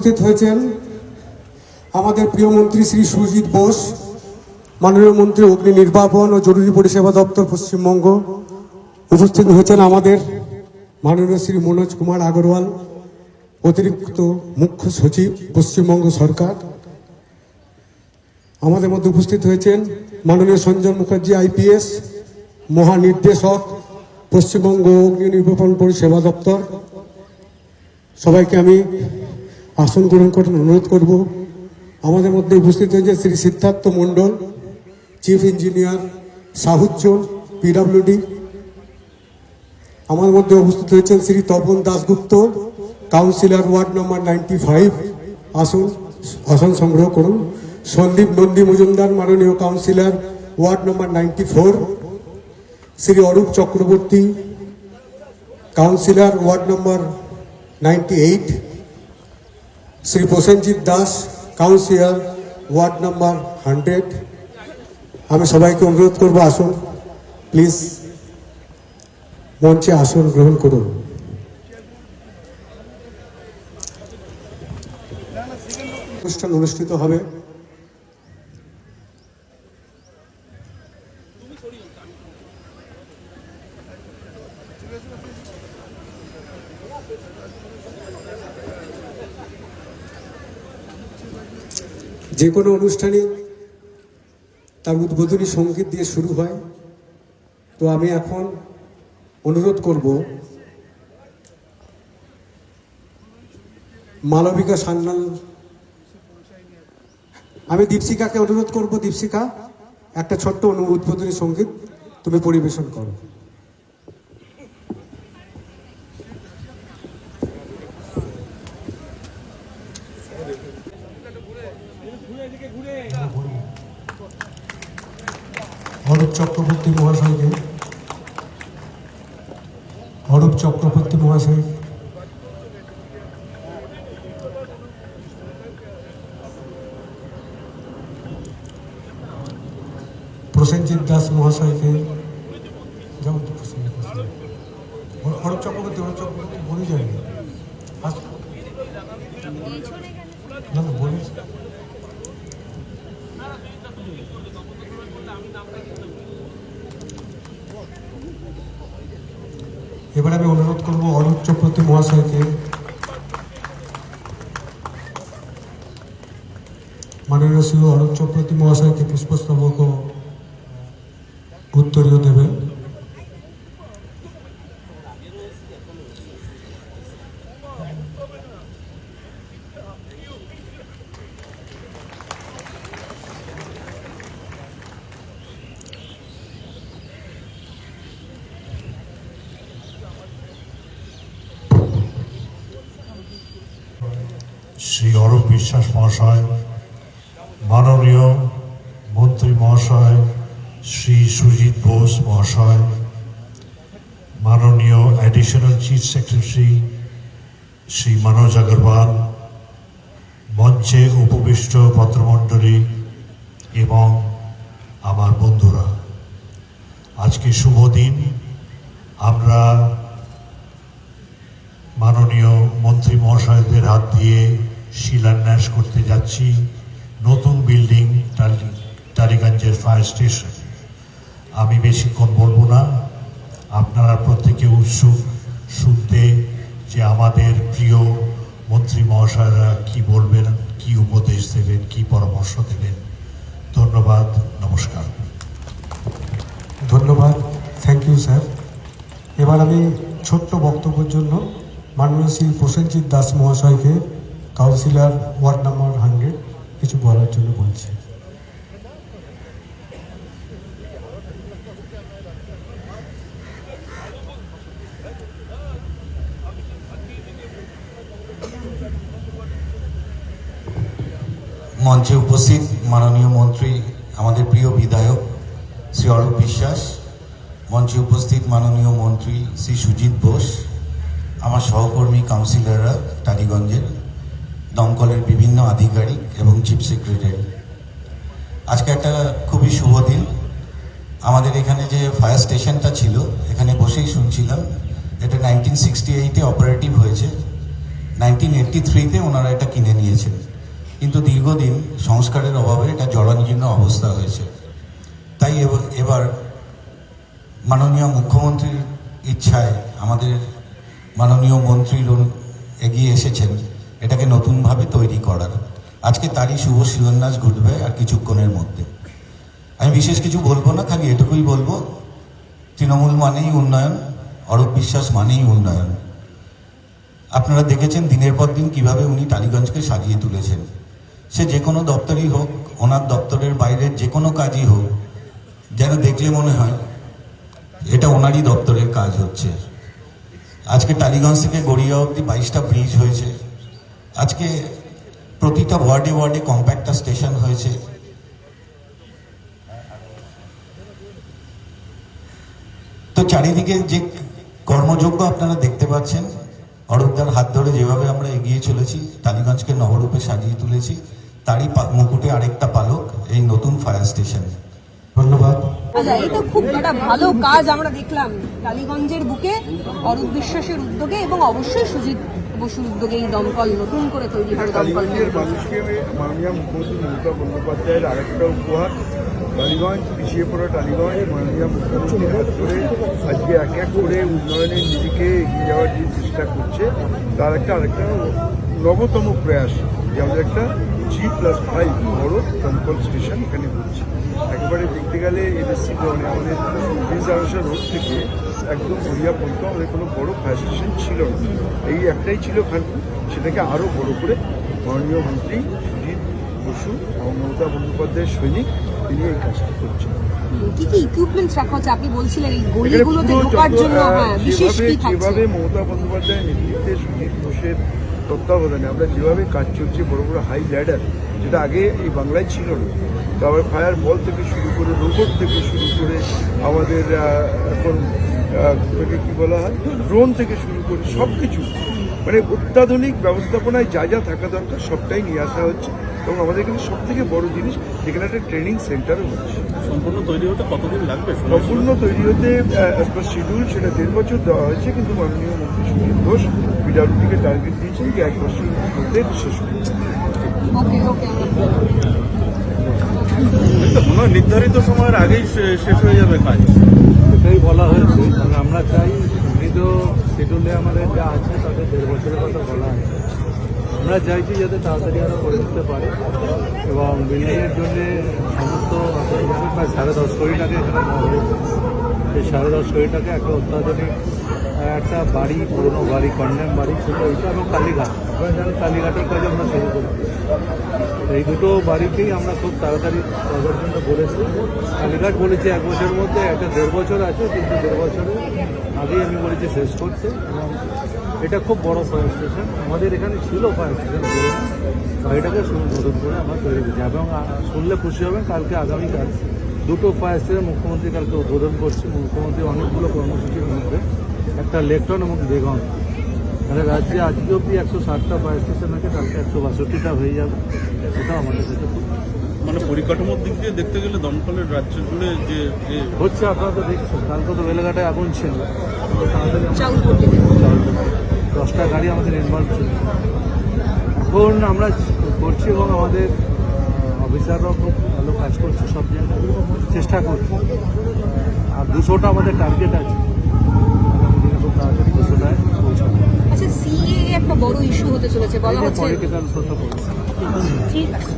উপস্থিত হয়েছেন আমাদের প্রিয় মন্ত্রী শ্রী সুজিত বোস, মাননীয় মন্ত্রী অগ্নি নির্বাপন ও জরুরি পরিষেবা দপ্তর পশ্চিমবঙ্গ। উপস্থিত হয়েছেন আমাদের মাননীয় শ্রী মনোজ কুমার আগরওয়াল, অতিরিক্ত মুখ্য সচিব, পশ্চিমবঙ্গ সরকার। আমাদের মধ্যে উপস্থিত হয়েছেন মাননীয় সঞ্জন মুখার্জি, আইপিএস, মহানির্দেশক, পশ্চিমবঙ্গ অগ্নি নির্বাপন পরিষেবা দপ্তর। সবাইকে আমি আসন গ্রহণ করার অনুরোধ করব। আমাদের মধ্যে উপস্থিত হয়েছে শ্রী সিদ্ধার্থ মণ্ডল, চিফ ইঞ্জিনিয়ার সাহুজ্জল পিডাব্লিউডি আমার মধ্যে উপস্থিত হয়েছেন Shri Tapan Dasgupta, councillor ward number ninety five. আসন আসন সংগ্রহ করুন। সন্দীপ নন্দী মজুমদার, মাননীয় councillor ward number ninety four. Shri Arup Chakraborty, councillor ward number ninety eight. Shri Prosenjit Das councillor ward number hundred আমি সবাইকে অনুরোধ করব, আসুন। প্লিজ মঞ্চে আসন গ্রহণ করুন। অনুষ্ঠান অনুষ্ঠিত হবে। যে কোনো অনুষ্ঠানে তার উদ্বোধনী সংগীত দিয়ে শুরু হয়। তো আমি এখন অনুরোধ করব, মালবিকা সান্যাল। আমি দীপশিকাকে অনুরোধ করব দীপশিকা একটা ছোট্ট উদ্বোধনী সংগীত তুমি পরিবেশন করো। অরূপ চক্রবর্তী মহাশয়কে। অরূপ চক্রবর্তী মহাশয়। প্রসেনজিৎ দাস মহাশয়কে। যেমন অরূপ চক্রবর্তী অরূপ চক্রবর্তী বলে যায়নি আস- না না বলে এবার আমি অনুরোধ করব অরূপ চক্রবর্তী মহাশয়কে। মাননীয় শ্রী অরূপ চক্রবর্তী মহাশয়কে পুষ্পস্তবক উত্তরীয় দেবেন। শ্রী অরূপ বিশ্বাস মহাশয়, মাননীয় মন্ত্রী মহাশয় শ্রী সুজিত বোস মহাশয়, মাননীয় additional chief secretary Shri Manoj Agarwal, মঞ্চে উপবিষ্ট পত্রমণ্ডলী এবং আমার বন্ধুরা। আজকে শুভ দিন। আমরা মাননীয় মন্ত্রী মহাশয়দের হাত দিয়ে শিলান্যাস করতে যাচ্ছি নতুন বিল্ডিং টালি- টালিগঞ্জের ফায়ার স্টেশন। আমি বেশিক্ষণ বলব না, আপনারা প্রত্যেকে উৎসুক, শুনতে যে আমাদের প্রিয় মন্ত্রী মহাশয়রা কি বলবেন, কি উপদেশ দেবেন, কি পরামর্শ দেবেন। ধন্যবাদ, নমস্কার। ধন্যবাদ থ্যাংক ইউ স্যার এবার আমি ছোট্ট বক্তব্যের জন্য মাননীয় শ্রী প্রসেনজিৎ দাস মহাশয়কে কাউন্সিলর ওয়ার্ড নাম্বার হান্ড্রেড কিছু বলার জন্য বলছি। মঞ্চে উপস্থিত মাননীয় মন্ত্রী, আমাদের প্রিয় বিধায়ক শ্রী অরূপ বিশ্বাস, মঞ্চে উপস্থিত মাননীয় মন্ত্রী শ্রী সুজিত বোস, আমার সহকর্মী কাউন্সিলররা টালিগঞ্জের। দমকলের বিভিন্ন আধিকারিক এবং চিফ সেক্রেটারি। আজকে একটা খুবই শুভ দিন। আমাদের এখানে যে ফায়ার স্টেশনটা ছিল, এখানে বসেই শুনছিলাম। এটা নাইনটিন সিক্সটি এইটে অপারেটিভ হয়েছে। নাইনটিন এইটটি থ্রিতে ওনারা এটা কিনে নিয়েছেন। কিন্তু দীর্ঘদিন সংস্কারের অভাবে এটা জরাজীর্ণ অবস্থা হয়েছে। তাই এব- এবার মাননীয় মুখ্যমন্ত্রীর ইচ্ছায় আমাদের মাননীয় মন্ত্রীর এগিয়ে এসেছেন। এটাকে নতুনভাবে তৈরি করার। আজকে তারই শুভ শিলান্যাস ঘটবে আর কিছুক্ষণের মধ্যে। আমি বিশেষ কিছু বলব না, খালি এটুকুই বলব, তৃণমূল মানেই উন্নয়ন, অরূপ বিশ্বাস মানেই উন্নয়ন। আপনারা দেখেছেন দিনের পর দিন কীভাবে উনি টালিগঞ্জকে সাজিয়ে তুলেছেন। সে যে কোনো দপ্তরই হোক ওনার দপ্তরের বাইরের যে কোনো কাজই হোক, যেন দেখলে মনে হয় এটা ওনারই দপ্তরের কাজ হচ্ছে। আজকে টালিগঞ্জ থেকে গড়িয়া অব্দি বাইশটা ব্রিজ হয়েছে। আজকে প্রতিটা ওয়ার্ডে ওয়ার্ডে কম্প্যাক্টার স্টেশন হয়েছে। তো চারিদিকে যে কর্মযোগ্য আপনারা দেখতে পাচ্ছেন, অরূপদার হাত ধরে যেভাবে আমরা এগিয়ে চলেছি, টালিগঞ্জকে নবরূপে সাজিয়ে তুলেছি, তারই মুকুটে আরেকটা পালক, এই নতুন ফায়ার স্টেশন ধন্যবাদ। আচ্ছা কাজ আমরা দেখলাম টালিগঞ্জের বুকে, অরূপ বিশ্বাসের উদ্যোগে, এবং অবশ্যই সুজিত বসুর উদ্যোগে এই দমকল নতুন করে তৈরি হয় দমকল মানুষকে মাননীয় মুখ্যমন্ত্রী মমতা বন্দ্যোপাধ্যায়ের আরেকটা উপহার। টালিগঞ্জ পিছিয়ে পড়া টালিগঞ্জ মাননীয় মুখ্যমন্ত্রী হাত ধরে আজকে এক এক করে উন্নয়নের দিকে এগিয়ে যাওয়ার যে চেষ্টা করছে তার একটা আরেকটা নবতম প্রয়াস যে আমাদের একটা জি প্লাস ফাইভ বড় দমকল স্টেশন এখানে হচ্ছে। একেবারে দেখতে গেলে এনএসসি মানে আমাদের আরসা রোড থেকে একদম গড়িয়া পর্যন্ত আমাদের কোনো বড় ফায়ার স্টেশন ছিল না। এই একটাই ছিল খানপুর সেটাকে আরও বড় করে মাননীয় মন্ত্রী সুজিত বসু এবং মমতা বন্দ্যোপাধ্যায়ের সৈনিক তিনি এই কাজটা করছেন। কি কি ইকুইপমেন্টস রাখা হচ্ছে? আপনি বলছিলেন এই গলিগুলোতে ঢোকার জন্য হ্যাঁ বিশেষ যেভাবে কি থাকছে? যেভাবে মমতা বন্দ্যোপাধ্যায়ের নেতৃত্বে সুজিত তত্ত্বাবধানে আমরা যেভাবে কাজ চলছে বড় বড় হাই ল্যাডার যেটা আগে এই বাংলায় ছিল না। তারপরে ফায়ার বল থেকে শুরু করে রোবট থেকে শুরু করে আমাদের এখন ওটাকে কি বলা হয়? ড্রোন থেকে শুরু করে সব কিছু মানে অত্যাধুনিক ব্যবস্থাপনায় যা যা থাকা দরকার সবটাই নিয়ে আসা হচ্ছে। এবং আমাদের এখানে সব থেকে বড় জিনিস এখানে একটা ট্রেনিং সেন্টারও হচ্ছে সম্পূর্ণ তৈরি হতে কতদিন লাগবে? সম্পূর্ণ তৈরি হতে অ্যাজ পার শিডিউল সেটা দেড় বছর দেওয়া হয়েছে কিন্তু মাননীয় মন্ত্রী সুনীল ঘোষ পিডাব্লিউডিকে টার্গেট দিয়েছেন যে এক বছরের মধ্যে শেষ ওকে ওকে কোনো নির্ধারিত সময়ের আগেই শেষ হয়ে যাবে কাজ। সেটাই বলা হয়েছে। কারণ আমরা চাই নির্ধারিত শিডিউলে আমাদের যা আছে তাদের দেড় বছরের কথা বলা আছে। আমরা চাইছি যাতে তাড়াতাড়ি আরও করে দিতে পারে এবং বিল্ডিংয়ের জন্যে সমস্ত সাড়ে দশ কোটি টাকা এখানে সেই সাড়ে দশ কোটি টাকা একটা অত্যাধুনিক একটা বাড়ি, পুরনো বাড়ি, কন্ডেম বাড়ি ছিল ওইটা এবং কালীঘাট। আপনারা জানেন কালীঘাটের কাজ আমরা শুরু করি। এই দুটো বাড়িতেই আমরা খুব তাড়াতাড়ি করার জন্য বলেছি। কালীঘাট বলেছি এক বছরের মধ্যে, একটা দেড় বছর আছে, কিন্তু দেড় বছরে আগেই আমি বলেছি শেষ করতে। এবং এটা খুব বড় ফায়ার স্টেশন আমাদের এখানে ছিল ফায়ার স্টেশন বাড়িটাকে নতুন করে আমরা তৈরি করেছি। এবং শুনলে খুশি হবেন, কালকে আগামীকাল দুটো ফায়ার স্টেশন মুখ্যমন্ত্রী কালকে উদ্বোধন করছে। মুখ্যমন্ত্রী অনেকগুলো কর্মসূচির মধ্যে। একটা লেকটন এবং বেগম। মানে রাজ্যে আজকে অব্দি একশো ষাটটা ফায়ার স্টেশন আছে কালকে একশো বাষট্টিটা হয়ে যাবে। এটাও আমাদের কাছে খুব মানে পরিকাঠামোর দিক দিয়ে দেখতে গেলে দমকলের রাজ্য জুড়ে যে হচ্ছে আপনারা তো দেখছেন কালকে তো বেলেঘাটায় আগুন ছিল। দশটা গাড়ি আমাদের ইনভলভ ছিল। এখন আমরা করছি এবং আমাদের অফিসাররাও খুব ভালো কাজ করছে সব জায়গায় চেষ্টা করছি। আর দুশোটা আমাদের টার্গেট আছে। আচ্ছা সিএ একটা বড় ইস্যু হতে চলেছে বলা হচ্ছে পলিটিক্যাল ঠিক আছে